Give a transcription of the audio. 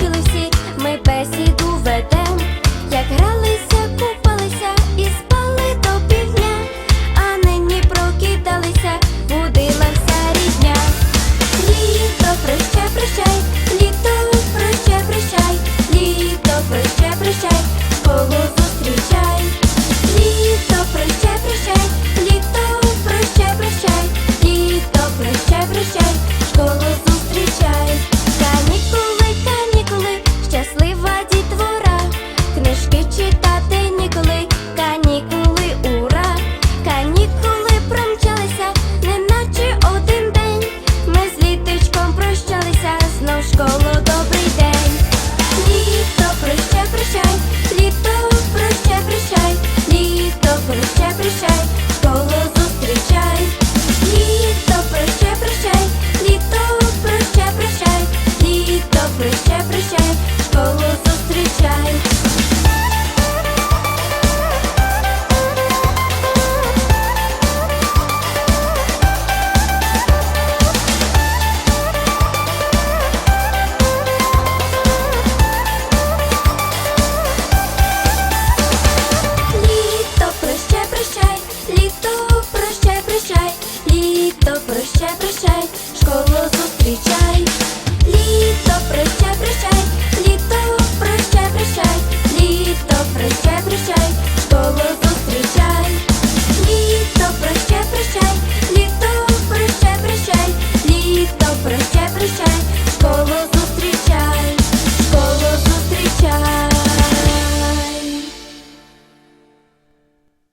you, Lucy. Літо прощай, прощай, літо прощай, прощай, школу зустрічай.